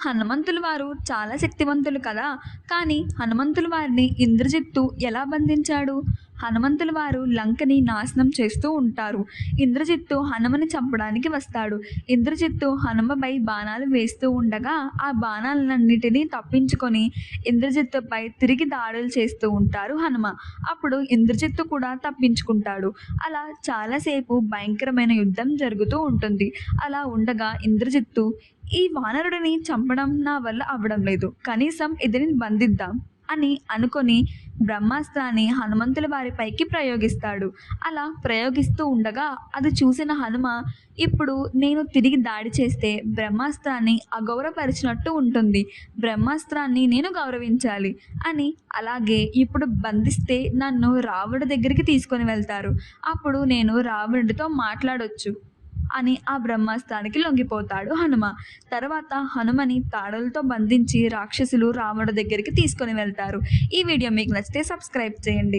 హనుమంతులు వారు చాలా శక్తివంతులు కదా. కానీ హనుమంతులు వారిని ఇంద్రజిత్తు ఎలా బంధించాడు? హనుమంతుల వారు లంకని నాశనం చేస్తూ ఉంటారు. ఇంద్రజిత్తు హనుమని చంపడానికి వస్తాడు. ఇంద్రజిత్తు హనుమపై బాణాలు వేస్తూ ఉండగా ఆ బాణాలన్నిటినీ తప్పించుకొని ఇంద్రజిత్తుపై తిరిగి దాడులు చేస్తూ ఉంటారు హనుమ. అప్పుడు ఇంద్రజిత్తు కూడా తప్పించుకుంటాడు. అలా చాలాసేపు భయంకరమైన యుద్ధం జరుగుతూ ఉంటుంది. అలా ఉండగా ఇంద్రజిత్తు ఈ వానరుడిని చంపడం నా వల్ల అవ్వడం లేదు. కనీసం ఇదిని బంధిద్దాం. అని అనుకొని బ్రహ్మాస్త్రాన్ని హనుమంతుల వారిపైకి ప్రయోగిస్తాడు. అలా ప్రయోగిస్తూ ఉండగా అది చూసిన హనుమ ఇప్పుడు నేను తిరిగి దాడి చేస్తే బ్రహ్మాస్త్రాన్ని అగౌరవపరిచినట్టు ఉంటుంది. బ్రహ్మాస్త్రాన్ని నేను గౌరవించాలి అని అలాగే ఇప్పుడు బంధిస్తే నన్ను రావణుడి దగ్గరికి తీసుకొని వెళ్తారు. అప్పుడు నేను రావణుడితో మాట్లాడొచ్చు. అని ఆ బ్రహ్మాస్త్రానికి లొంగిపోతాడు హనుమ. తర్వాత హనుమని తాడలతో బంధించి రాక్షసులు రావణుడి దగ్గరికి తీసుకొని వెళ్తారు. ఈ వీడియో మీకు నచ్చితే సబ్స్క్రైబ్ చేయండి.